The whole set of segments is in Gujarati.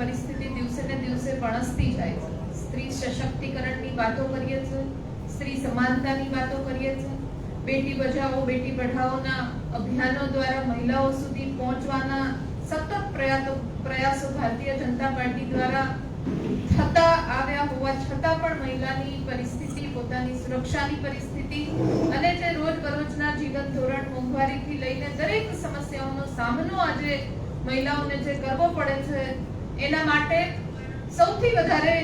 પરિસ્થિતિ દિવસે ને દિવસે વણસતી જાય છે. સ્ત્રી સશક્તિકરણની વાતો કરીએ છીએ સ્ત્રી સમાનતાની વાતો કરીએ છીએ બેટી બચાવો, બેટી પઢાઓના અભિયાનો દ્વારા મહિલાઓ સુધી પહોંચવાના સતત પ્રયાસો ભારતીય જનતા પાર્ટી દ્વારા થતા આવ્યા હોવા છતાં પણ મહિલાની પરિસ્થિતિ, પોતાની સુરક્ષાની પરિસ્થિતિ અને જે રોજબરોજના જીવન ધોરણ મોંઘવારીથી લઈને દરેક સમસ્યાઓનો સામનો આજે મહિલાઓને જે કરવો પડે એના માટે સૌથી વધારે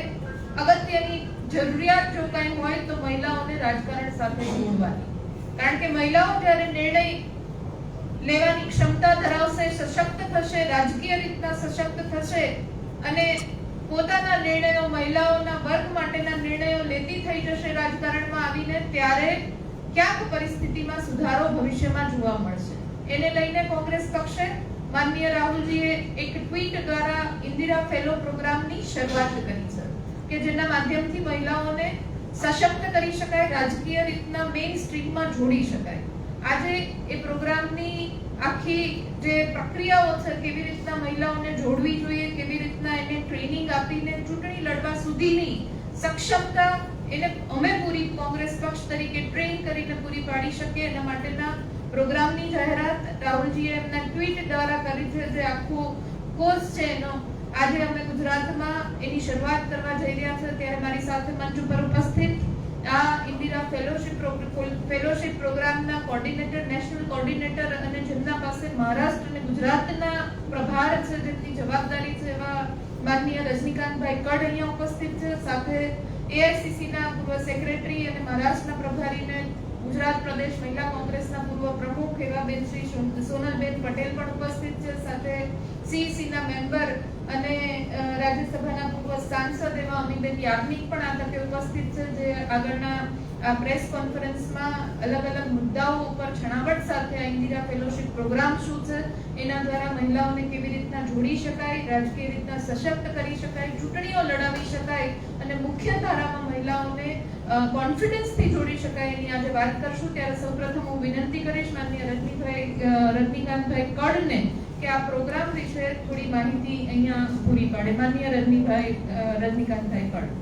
અગત્યની જરૂરિયાત જો કંઈ હોય તો મહિલાઓને રાજકારણ સાથે જોડવાની. કારણ કે મહિલાઓ જ્યારે નિર્ણય લેવાની ક્ષમતા ધરાવશે, સશક્ત થશે, રાજકીય રીતના સશક્ત થશે અને પોતાના નિર્ણયો મહિલાઓના વર્ગ માટેના નિર્ણયો લેતી થઈ જશે રાજકારણમાં આવીને, ત્યારે ક્યાંક પરિસ્થિતિમાં સુધારો ભવિષ્યમાં જોવા મળશે. એને લઈને કોંગ્રેસ પક્ષે માનનીય રાહુલજીએ એક ટ્વીટ દ્વારા ઇન્દિરા ફેલો પ્રોગ્રામની શરૂઆત કરી છે કે જેના માધ્યમથી મહિલાઓને સશક્ત કરી શકાય, રાજકીય રીતના મેઇન સ્ટ્રીમમાં જોડી શકાય. આજે એ પ્રોગ્રામની આખી જે પ્રક્રિયાઓ છે, કેવી રીતના મહિલાઓને જોડવી જોઈએ, કેવી રીતના એને ટ્રેનિંગ આપીને ચૂંટણી લડવા સુધીની સક્ષમતા એને અમે પૂરી કોંગ્રેસ પક્ષ તરીકે ટ્રેન કરીને પૂરી પાડી શકીએ, એના માટેના પ્રોગ્રામની જાહેરાત રાહુલજીએ એમના ટ્વીટ દ્વારા કરી છે, જે આખો કોર્સ છે એનો આજે અમે ગુજરાતમાં એની શરૂઆત કરવા જઈ રહ્યા છે ત્યારે મારી સાથે મંચ ઉપર ઉપસ્થિત આ ઇન્દિરા ફેલોશિપ ફેલોશિપ પ્રોગ્રામના કોર્ડિનેટર, નેશનલ કોર્ડિનેટર અને જેમના પાસે મહારાષ્ટ્ર અને ગુજરાતના પ્રભાર છે, જેમની જવાબદારી છે એવા માનનીય રજનીકાંતભાઈ કડ અહીંયા ઉપસ્થિત છે. સાથે એઆઈસીસીના પૂર્વ સેક્રેટરી અને મહારાષ્ટ્રના પ્રભારીને ગુજરાત પ્રદેશ મહિલા કોંગ્રેસના પૂર્વ પ્રમુખ એવા બેન શ્રી સોનલબેન પટેલ પણ ઉપસ્થિત છે. સાથે સીસીના મેમ્બર અને રાજ્યસભાના પૂર્વ સાંસદ એવા અમીબેન યાજ્ઞિક પણ આ તકે ઉપસ્થિત છે, જે આગળના પ્રેસ કોન્ફરન્સમાં અલગ અલગ મુદ્દાઓ ઉપર છણાવટ સાથે આ ઇન્દિરા ફેલોશિપ પ્રોગ્રામ શું છે, એના દ્વારા મહિલાઓને કેવી રીતના જોડી શકાય, રાજકીય રીતના સશક્ત કરી શકાય, ચૂંટણીઓ લડાવી શકાય અને મુખ્ય ધારામાં મહિલાઓને કોન્ફિડન્સથી જોડી શકાય એની આજે વાત કરશું. ત્યારે સૌપ્રથમ હું વિનંતી કરીશ માનનીય રજનીભાઈ રજનીકાંતભાઈ કડને કે આ પ્રોગ્રામ વિશે થોડી માહિતી અહીંયા પૂરી પાડે. માન્ય રજનીભાઈ રજનીકાંતભાઈ પણ.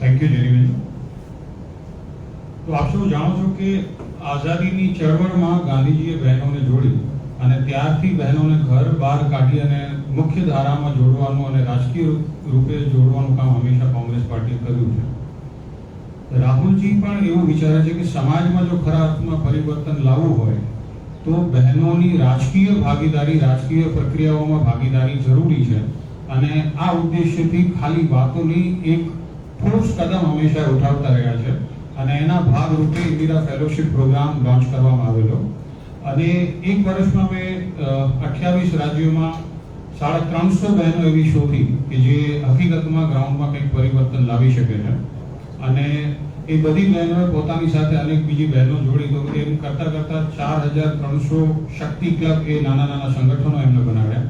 થેન્ક યુ જેરીબેન તો આપ સૌ જાણો છો કે આઝાદીની ચળવળમાં ગાંધીજીએ બહેનોને જોડી અને ત્યારથી બહેનોને ઘર બહાર કાઢી અને મુખ્ય ધારામાં જોડવાનું અને રાજકીય રૂપે જોડવાનું કામ હંમેશા કોંગ્રેસ પાર્ટીએ કર્યું છે. રાહુલજી પણ એવું વિચારે છે કે સમાજમાં જો ખરા અર્થમાં પરિવર્તન લાવવું હોય, તો બહેનોની રાજકીય ભાગીદારી, રાજકીય પ્રક્રિયાઓમાં ભાગીદારી જરૂરી છે. અને આ ઉદ્દેશ્યથી ખાલી વાતોની એક ઠોસ કદમ હંમેશા ઉઠાવતા રહ્યા છે. અને એના ભાગરૂપે ઇન્દિરા ફેલોશિપ પ્રોગ્રામ લોન્ચ કરવામાં આવેલો. અને એક વર્ષમાં મેં અઠ્યાવીસ રાજ્યોમાં સાડા ત્રણસો બહેનો એવી શોધી કે જે હકીકતમાં ગ્રાઉન્ડમાં કંઈક પરિવર્તન લાવી શકે છે. અને એ બધી બહેનોએ પોતાની સાથે અનેક બીજી બહેનો જોડી તો એમ કરતા કરતા ચાર હજાર ત્રણસો શક્તિ ક્લબ એ નાના નાના સંગઠનો એમને બનાવ્યા.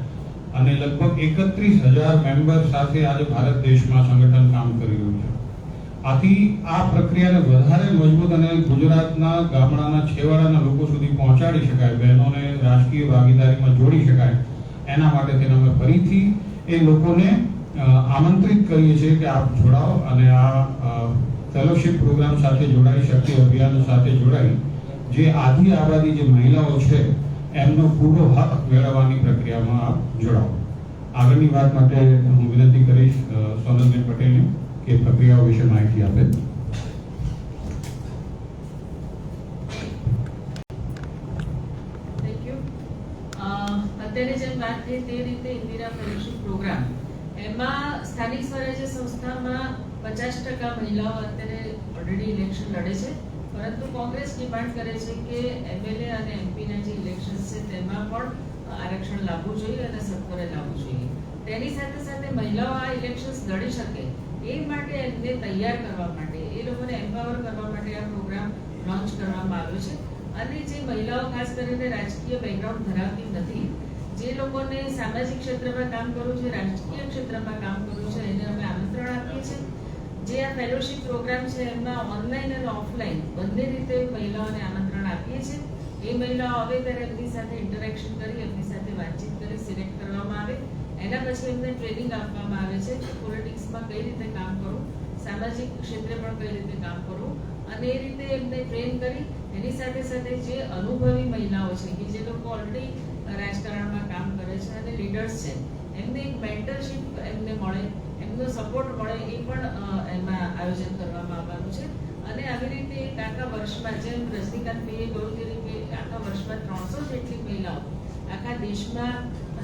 અને લગભગ એકત્રીસ હજાર મેમ્બર સાથે આજે ભારત દેશમાં સંગઠન કામ કરી રહ્યું છે. આથી આ પ્રક્રિયાને વધારે મજબૂત અને ગુજરાતના ગામડાના છેવાડાના લોકો સુધી પહોંચાડી શકાય, બહેનોને રાજકીય ભાગીદારીમાં જોડી શકાય, એના માટે તેને અમે ફરીથી એ લોકોને આમંત્રિત કરીએ છીએ કે આપ જોડાઓ અને આ ફેલોશિપ પ્રોગ્રામ સાથે જોડાઈ, શક્તિ અભિયાન સાથે જોડાઈ, જે આધી આબાદી જે મહિલાઓ છે, એમનો પૂરો હક મેળવવાની પ્રક્રિયામાં જોડાઓ. આગળની વાત માટે હું વિનંતી કરીશ સોનલબેન પટેલને કે પ્રક્રિયાઓ વિશે માહિતી આપે. અત્યારે જેમ વાત થઈ તે રીતે ઇન્દિરા ફેલોશિપ પ્રોગ્રામ એમાં સ્થાનિક સ્વરાજ્ય સંસ્થામાં પચાસ ટકા મહિલાઓ અત્યારે ઓલરેડી ઇલેક્શન લડે છે. પરંતુ કોંગ્રેસ ડિમાન્ડ કરે છે કે એમએલએ અને એમપીના જે ઇલેક્શન છે તેમાં પણ આરક્ષણ લાવવું જોઈએ અને સત્વરે લાવવું જોઈએ. તેની સાથે સાથે મહિલાઓ આ ઇલેક્શન્સ લડી શકે એ માટે એમને તૈયાર કરવા માટે, એ લોકોને એમ્પાવર કરવા માટે આ પ્રોગ્રામ લોન્ચ કરવામાં આવ્યો છે. અને જે મહિલાઓ ખાસ કરીને રાજકીય બેકગ્રાઉન્ડ ધરાવતી નથી જે લોકોને સામાજિક ક્ષેત્રમાં કામ કરવું છે, રાજકીય ક્ષેત્રમાં કામ કરવું છે, એને અમે આમંત્રણ આપીએ છીએ. જે આ ફેલોશિપ પ્રોગ્રામ છે, એમાં ઓનલાઈન અને ઓફલાઈન બંને રીતે મહિલાઓને આમંત્રણ આપીએ છીએ. એ મહિલાઓ આવે ત્યારે એમની સાથે ઇન્ટરેક્શન કરી, એમની સાથે વાતચીત કરી સિલેક્ટ કરવામાં આવે. એના પછી એમને ટ્રેનિંગ આપવામાં આવે છે કે પોલિટિક્સમાં કઈ રીતે કામ કરવું, સામાજિક ક્ષેત્રે પણ કઈ રીતે કામ કરવું. અને એ રીતે એમને ટ્રેન કરી. એની સાથે સાથે જે અનુભવી મહિલાઓ છે, કે જે લોકો ઓલરેડી રાજકારણમાં કામ કરે છે અને લીડર્સ છે. એમને એક મેન્ટરશિપ એમને મળે, એમનો સપોર્ટ મળે એ પણ એમાં આયોજન કરવામાં આવવાનું છે. અને આવી રીતે એક આખા વર્ષમાં જેમ રજનીકાંતભાઈએ કહ્યું તે રીતે આખા વર્ષમાં ત્રણસો જેટલી મહિલાઓ આખા દેશમાં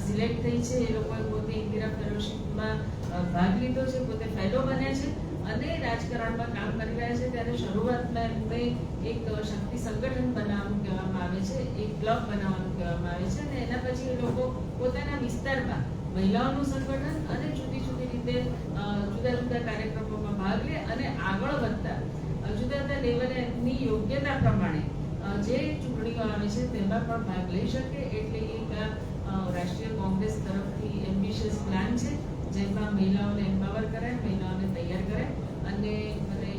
સિલેક્ટ થઈ છે. એ લોકોએ પોતે ઇન્દિરા ફેલોશીપમાં ભાગ લીધો છે, પોતે ફેલો બન્યા છે. અને રાજકારણમાં કામ કરી રહ્યા છે, ત્યારે શરૂઆતમાં એમને એક શક્તિ સંગઠન બનાવવાનું કહેવામાં આવે છે, એક ક્લબ બનાવવાનું કહેવામાં આવે છે અને એના પછી એ લોકો પોતાના વિસ્તારમાં મહિલાઓનું સંગઠન અને જુદી જુદી રીતે જુદા જુદા કાર્યક્રમોમાં ભાગ લે અને આગળ વધતા જુદા જુદા લેવલે એમની યોગ્યતા પ્રમાણે જે ચૂંટણીઓ આવે છે તેમાં પણ ભાગ લઈ શકે એટલે એક રાષ્ટ્રીય કોંગ્રેસ તરફથી એમ્બિશિયસ પ્લાન છે, જેમાં મહિલાઓને એમ્પાવર કરાય, મહિલાઓને તૈયાર કરાય અને મને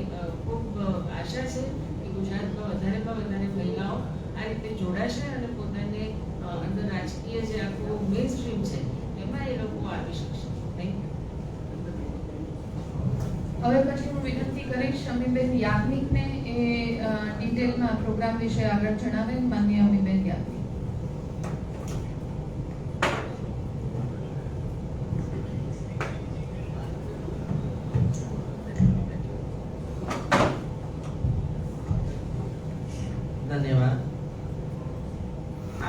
ખૂબ આશા છે કે ગુજરાતમાં વધારેમાં વધારે મહિલાઓ આ રીતે જોડાશે અને પોતાને અંદર રાજકીય જે આખું મેઇન સ્ટ્રીમ છે, એમાં એ લોકો આવી શકશે. થેન્ક હવે પછી હું વિનંતી કરીશ અમીબેન યાજ્ઞિકને એ ડિટેલમાં પ્રોગ્રામ વિશે આગળ જણાવે. માન્ય અમીબેન યાજ્ઞિક ધન્યવાદ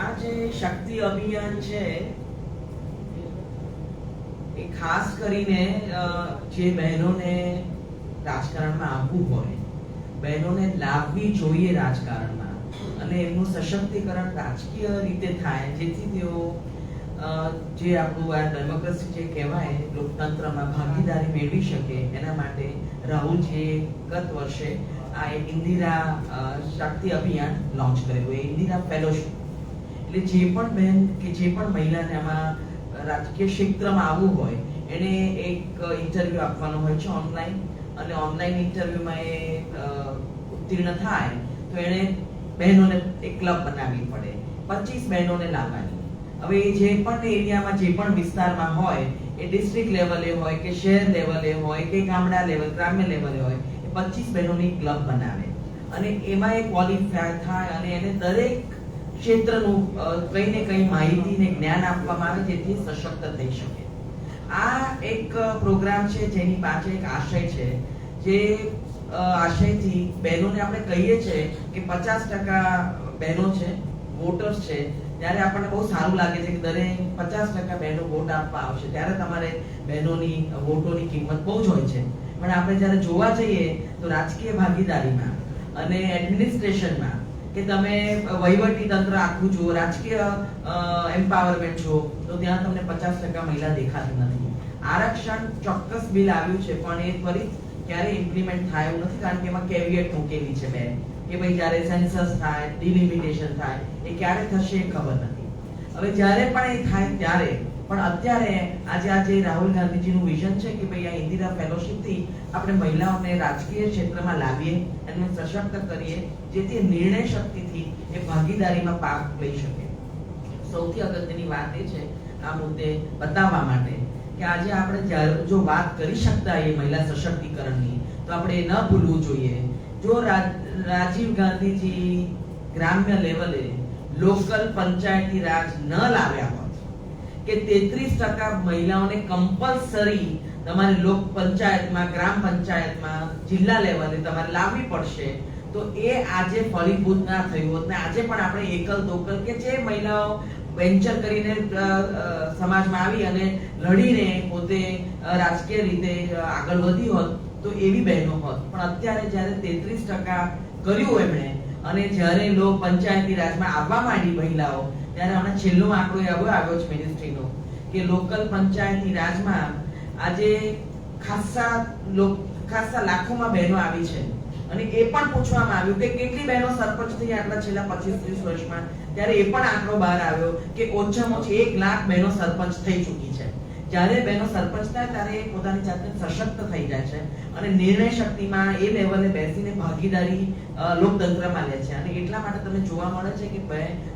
આ જે શક્તિ અભિયાન છે એ ખાસ કરીને જે બહેનોને રાજકારણમાં આવવું હોય, બહેનોને લાવવી જોઈએ રાજકારણમાં અને એમનું સશક્તિકરણ રાજકીય રીતે થાય, જેથી તેઓ જે આપણું આ ડેમોક્રેસી જે કહેવાય, લોકતંત્રમાં ભાગીદારી મેળવી શકે, એના માટે રાહુલજીએ ગત વર્ષે આ ઇન્દિરા શક્તિ અભિયાન લોન્ચ કરેલું એ ઇન્દિરા ફેલોશિપ એટલે જે પણ બહેન કે જે પણ મહિલાને આમાં રાજકીય ક્ષેત્રમાં આવવું હોય, એને એક ઇન્ટરવ્યુ આપવાનો હોય છે ઓનલાઈન અને ઓનલાઈન ઇન્ટરવ્યુમાં એ ઉત્તીર્ણ થાય, તો એણે બહેનોને એક ક્લબ બનાવવી પડે. પચીસ બહેનોને લાવવાની. હવે એ જે પણ એરિયામાં જે પણ વિસ્તારમાં હોય, એ ડિસ્ટ્રિક્ટ લેવલે હોય કે શહેર લેવલે હોય કે ગામડા લેવલ ગ્રામ્ય લેવલે હોય, એ પચીસ બહેનોની ક્લબ બનાવે. અને એમાં એ ક્વોલિફાય થાય અને એને દરેક ક્ષેત્રનું કંઈ ને કંઈ માહિતી ને જ્ઞાન આપવામાં આવે જેથી સશક્ત થઈ શકે. આ એક પ્રોગ્રામ છે જેની પાસે એક આશય છે જે આશયથી બહેનોને આપણે કહીએ છીએ કે પચાસ ટકા બહેનો છે વોટર્સ છે, ત્યારે આપણને બહુ સારું લાગે છે કે દરેક પચાસ ટકા બહેનો વોટ આપવા આવશે. ત્યારે તમારે બહેનોની વોટોની કિંમત બહુ જ હોય છે. પણ આપણે જ્યારે જોવા જઈએ તો રાજકીય ભાગીદારીમાં અને એડમિનિસ્ટ્રેશનમાં કે તમે વહીવટી તંત્ર આખું છો રાજકીય એમ્પાવરમેન્ટ છો તો ત્યાં તમને પચાસ ટકા મહિલા દેખાતી નથી. આરક્ષણ ચોક્કસ બિલ આવ્યું છે, પણ એ ત્વરિત ક્યારે ઇમ્પ્લિમેન્ટ થાય એવું નથી, કારણ કે એમાં કેવિયટ મૂકેલી છે બે કે ભાઈ જ્યારે સેન્સસ થાય ડિલિમિટેશન થાય, એ ક્યારે થશે એ ખબર નથી. હવે જ્યારે પણ એ થાય, ત્યારે પણ અત્યારે આજે આ જે રાહુલ ગાંધીજીનું વિઝન છે કે ભાઈ આ ઇન્દિરા ફેલોશિપથી આપણે મહિલાઓને રાજકીય ક્ષેત્રમાં લાવીએ અને સશક્ત કરીએ જેથી નિર્ણય શક્તિથી એ ભાગીદારીમાં પાક લઈ શકે. સૌથી અગત્યની વાત એ છે આ મુદ્દે બતાવવા માટે કે આજે આપણે જો વાત કરી શકતા એ મહિલા સશક્તિકરણની, તો આપણે ન ભૂલવું જોઈએ. જો રાજીવ ગાંધીજી ગ્રામ્ય લેવલે લોકલ પંચાયતી રાજ ન લાવ્યા કે તેત્રીસ ટકા મહિલાઓને કમ્પલસરી તમારે લોક પંચાયતમાં, ગ્રામ પંચાયતમાં, જિલ્લા લેવલે તમારે લાવવી પડશે. તો એ આજે ફળીભૂત ના થયું હોત. ને આજે પણ આપણે એકલ દોકલ કે જે મહિલાઓ વેન્ચર કરીને સમાજમાં આવી અને લડીને પોતે રાજકીય રીતે આગળ વધી હોત, તો એવી બહેનો હોત. પણ અત્યારે જ્યારે તેત્રીસ ટકા કર્યું એમણે અને જ્યારે લોક પંચાયતી રાજમાં આવવા માંડી મહિલાઓ ત્યારે હમણાં છેલ્લો આંકડો એવો આવ્યો છે મિનિસ્ટ્રીનો, કે લોકલ પંચાયતની રાજમાં આજે ખાસ્સા લોક ખાસા લાખોમાં બહેનો આવી છે. અને એ પણ પૂછવામાં આવ્યું કે કેટલી બહેનો સરપંચ થઈ આટલા છેલ્લા પચીસ, ત્રીસ વર્ષમાં? ત્યારે એ પણ આંકડો બહાર આવ્યો કે ઓછામાં ઓછી એક લાખ બહેનો સરપંચ થઈ ચૂકી છે. જ્યારે બહેનો સરપંચ થાય ત્યારે એ પોતાની જાતને સશક્ત થઈ જાય છે અને નિર્ણય શક્તિમાં એ લેવલે બેસીને ભાગીદારી લોકતંત્રમાં લે છે. અને એટલા માટે તમને જોવા મળે છે કે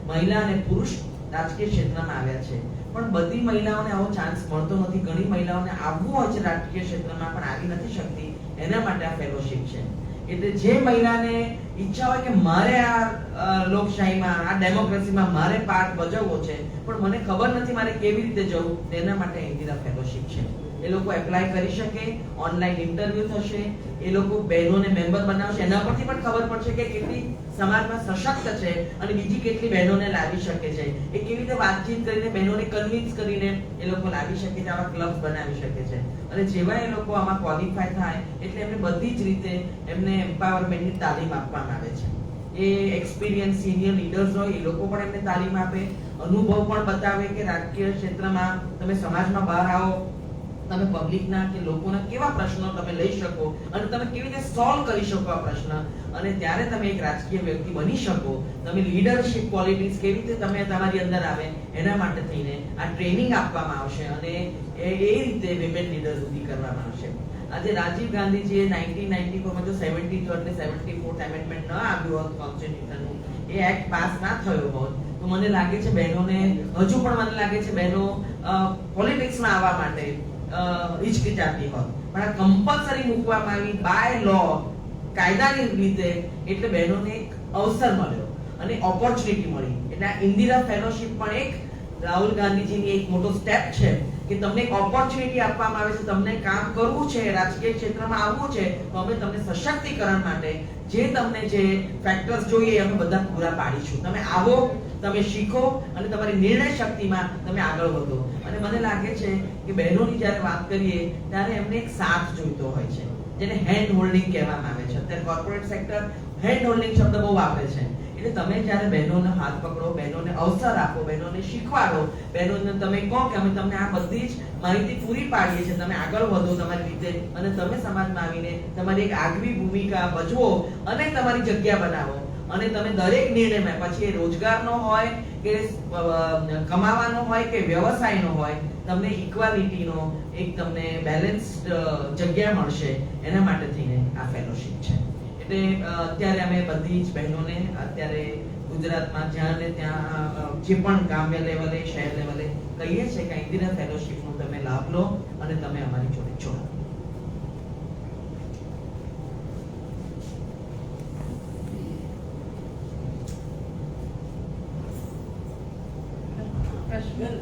મહિલા અને પુરુષ રાજકીય ક્ષેત્રમાં આવ્યા છે. પણ બધી મહિલાઓને આવો ચાન્સ મળતો નથી. ઘણી મહિલાઓને આવવું હોય છે રાજકીય ક્ષેત્રમાં, પણ આવી નથી શકતી. એના માટે આ ફેલોશિપ છે. એટલે જે મહિલાને ઈચ્છા હોય કે મારે આ લોકશાહીમાં, આ ડેમોક્રેસીમાં મારે પાર્ટ ભજવવો છે, પણ મને ખબર નથી મારે કેવી રીતે જવું, તેના માટે ઇન્દિરા ફેલોશિપ છે. એ લોકો એપ્લાય કરી શકે ઓનલાઈન ઇન્ટરવ્યુ થશે, એ લોકો બહેનોને મેમ્બર બનાવશે. એના પરથી પણ ખબર પડશે કે કેટલી સમાજમાં સશક્ત છે અને બીજી કેટલી બહેનોને લાવી શકે છે. એ કેવી રીતે વાતચીત કરીને બહેનોને કન્વિન્સ કરીને એ લોકો લાવી શકે છે, આવા ક્લબ્સ બનાવી શકે છે. અને જેવા એ લોકો આમાં ક્વોલિફાય થાય, એટલે એમને બધી જ રીતે એમને એમ્પાવરમેન્ટની તાલીમ આપવામાં આવે છે. એ એક્સપિરિયન્સ સિનિયર લીડર્સ હોય, એ લોકો પણ એમને તાલીમ આપે. અનુભવ પણ બતાવે કે રાજકીય ક્ષેત્રમાં તમે સમાજમાં બહાર આવો તમે પબ્લિકના કે લોકોના કેવા પ્રશ્નો તમે લઈ શકો અને તમે કેવી રીતે સોલ્વ કરી શકો આ પ્રશ્ન? અને ત્યારે તમે એક રાજકીય વ્યક્તિ બની શકો. તમે લીડરશિપ ક્વોલિટીઝ કેવી રીતે તમે તમારી અંદર આવે એના માટે થઈને આ ટ્રેનિંગ આપવામાં આવશે અને એ રીતે વિમેન લીડર ઊભી કરવામાં આવશે. આજે રાજીવ ગાંધીજીએ નાઇન્ટીન નાઇન્ટી ફોરમાં જો 73rd ને 74th એમેન્ડમેન્ટ ન આવ્યું હોત કોન્સ્ટિટ્યુશનનું એ એક્ટ પાસ ના થયો હોત, તો મને લાગે છે બહેનોને, હજુ પણ મને લાગે છે બહેનો પોલિટિક્સમાં આવવા માટે હિચકિચાતી હોય પણ આ કમ્પલસરી મૂકવામાં આવી બાય લો કાયદાની રીતે એટલે બહેનોને એક અવસર મળ્યો અને ઓપોર્ચ્યુનિટી મળી. એટલે આ ઇન્દિરા ફેલોશિપ પણ એક રાહુલ ગાંધીજીની એક મોટો સ્ટેપ છે કે તમને એક ઓપોર્ચ્યુનિટી આપવામાં આવે છે, તમને કામ કરવું છે, રાજકીય ક્ષેત્રમાં આવવું છે, તો અમે તમને સશક્તિકરણ માટે જે તમને જે ફેક્ટર્સ જોઈએ અમે બધા પૂરા પાડીશું. તમે આવો તમે શીખો અને તમારી નિર્ણય શક્તિમાં તમે આગળ વધો. અને મને લાગે છે કે બહેનોની જ્યારે વાત કરીએ, ત્યારે એમને એક સાથ જોઈતો હોય છે, જેને હેન્ડ હોલ્ડિંગ કહેવામાં આવે છે. અત્યારે કોર્પોરેટ સેક્ટર હેન્ડ હોલ્ડિંગ શબ્દ બહુ વાપરે છે. એટલે તમે જ્યારે બહેનોને હાથ પકડો, બહેનોને અવસર આપો, બહેનોને શીખવાડો, બહેનોને તમે કહો કે અમે તમને આ બધી જ માહિતી પૂરી પાડીએ છીએ, તમે આગળ વધો તમારી રીતે, અને તમે સમાજમાં આવીને તમારી એક આગવી ભૂમિકા ભજવો અને તમારી જગ્યા બનાવો. અને તમે દરેક નિર્ણયમાં પછી એ રોજગારનો હોય કે કમાવાનો હોય કે વ્યવસાયનો હોય, તમને ઇક્વાલિટીનો એક તમને બેલેન્સ્ડ જગ્યા મળશે એના માટે થઈને આ ફેલોશિપ છે. એટલે અત્યારે અમે બધી જ બહેનોને અત્યારે ગુજરાતમાં જ્યાં ને ત્યાં જે પણ ગામ્ય લેવલે શહેર લેવલે કહીએ છીએ કે ઇન્દિરા ફેલોશિપનો તમે લાભ લો અને તમે અમારી જોડે જોડાઓ પ્રશ્ન બેન,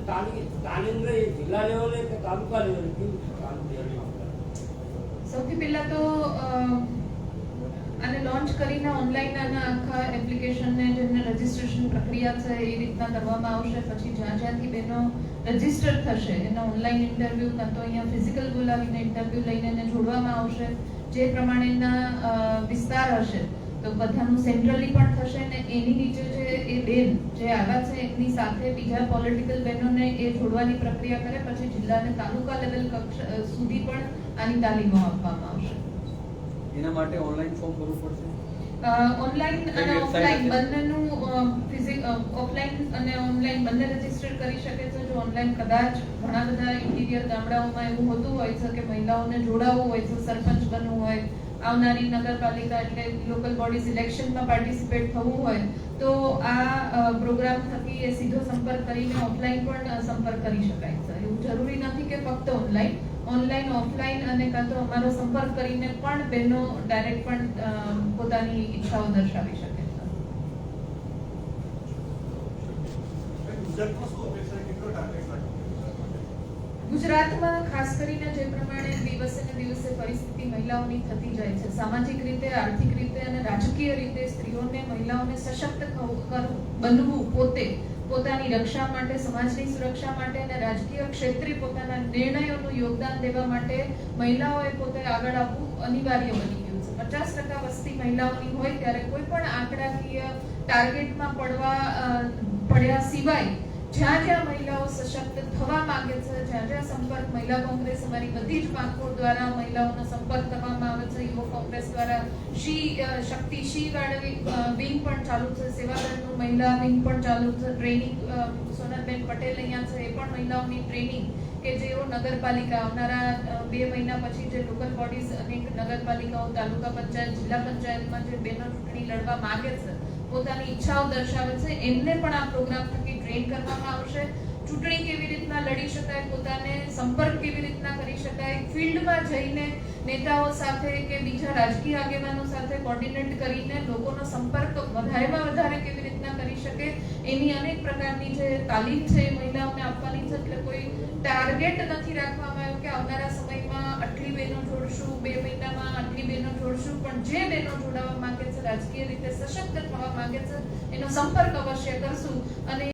સૌથી પહેલા તો અ, આને લોન્ચ કરીને ઓનલાઈન આના આખા એપ્લિકેશનને જેમને રજીસ્ટ્રેશન પ્રક્રિયા છે એ રીતના કરવામાં આવશે પછી જ્યાં જ્યાંથી બહેનો રજિસ્ટર થશે એના ઓનલાઈન ઇન્ટરવ્યૂ કાં તો અહીંયા ફિઝિકલ બોલાવીને ઇન્ટરવ્યૂ લઈને એને જોડવામાં આવશે જે પ્રમાણેના વિસ્તાર હશે તો બધાનું સેન્ટ્રલી પણ થશે ને એની નીચે જે એ બેન જે આવ્યા છે એમની સાથે બીજા પોલિટિકલ બહેનોને એ જોડવાની પ્રક્રિયા કરે પછી જિલ્લા અને તાલુકા લેવલ કક્ષા સુધી પણ આની તાલીમો આપવામાં આવશે. એના માટે ઓનલાઈન ફોર્મ ભરવું પડશે? ઓનલાઈન અને ઓફલાઈન? બંનેનું ફિઝિક ઓફલાઈન અને ઓનલાઈન બંને રજિસ્ટર કરી શકે છે. જો ઓનલાઈન કદાચ ઘણા બધા ઇન્ટિરિયર ગામડાઓમાં એવું હોતું હોય છે કે મહિલાઓને જોડાવવું હોય છે સરપંચ બનવું હોય આવનારી નગરપાલિકા એટલે લોકલ બોડીઝ ઇલેક્શનમાં પાર્ટિસિપેટ થવું હોય, તો આ પ્રોગ્રામ થકી એ સીધો સંપર્ક કરીને ઓફલાઈન પણ સંપર્ક કરી શકાય છે. એવું જરૂરી નથી કે ફક્ત ઓનલાઈન. ઓનલાઈન, ઓફલાઈન અને કાં તો અમારો સંપર્ક કરીને પણ બહેનો ડાયરેક્ટ પણ પોતાની ઈચ્છાઓ દર્શાવી શકે છે. ગુજરાતમાં ખાસ કરીને જે પ્રમાણે દિવસે ને દિવસે પરિસ્થિતિ મહિલાઓની થતી જાય છે. સામાજિક રીતે, આર્થિક રીતે અને રાજકીય રીતે સ્ત્રીઓને મહિલાઓને સશક્ત કરવું બનવું પોતે પોતાની રક્ષા માટે, સમાજની સુરક્ષા માટે અને રાજકીય ક્ષેત્રે પોતાના નિર્ણયોનું યોગદાન દેવા માટે મહિલાઓએ પોતે આગળ આવવું અનિવાર્ય બની ગયું છે. પચાસ ટકા વસ્તી મહિલાઓની હોય ત્યારે કોઈ પણ આંકડાકીય ટાર્ગેટમાં પડવા પડ્યા સિવાય જ્યાં જ્યાં મહિલાઓ સશક્ત થવા માંગે છે, જ્યાં જ્યાં સંપર્ક, મહિલા કોંગ્રેસ અમારી બધી જ પાંખો દ્વારા મહિલાઓનો સંપર્ક કરવામાં આવે છે. યુવક કોંગ્રેસ દ્વારા શી શક્તિ શી વાળવી વિંગ પણ ચાલુ છે. સેવાદળનું મહિલા વિંગ પણ ચાલુ છે. ટ્રેનિંગ સોનલબેન પટેલ અહીંયા છે. એ પણ મહિલાઓની ટ્રેનિંગ કે જેઓ નગરપાલિકા આવનારા બે મહિના પછી જે લોકલ બોડીઝ અનેક નગરપાલિકાઓ, તાલુકા પંચાયત, જિલ્લા પંચાયતમાં જે બેનો ચૂંટણી લડવા માગે છે પોતાની ઈચ્છાઓ દર્શાવે છે. એમને પણ આ પ્રોગ્રામ થકી ટ્રેન કરવામાં આવશે. ચૂંટણી કેવી રીતના લડી શકાય, પોતાને સંપર્ક કેવી રીતના કરી શકાય, ફિલ્ડમાં જઈને નેતાઓ સાથે કે બીજા રાજકીય આગેવાનો સાથે કોર્ડિનેટ કરીને લોકોનો સંપર્ક વધારેમાં વધારે કેવી રીતના કરી શકે. એની અનેક પ્રકારની જે તાલીમ છે એ મહિલાઓને આપવાની છે, એટલે કોઈ ટાર્ગેટ નથી રાખવામાં આવ્યું કે આવનારા સમયમાં આટલી બહેનો જોડશું, બે મહિનામાં આટલી બહેનો જોડશું, પણ જે બહેનો જોડાવા માંગે છે, રાજકીય રીતે સશક્ત થવા માંગે છે, એનો સંપર્ક અવશ્ય કરશું. અને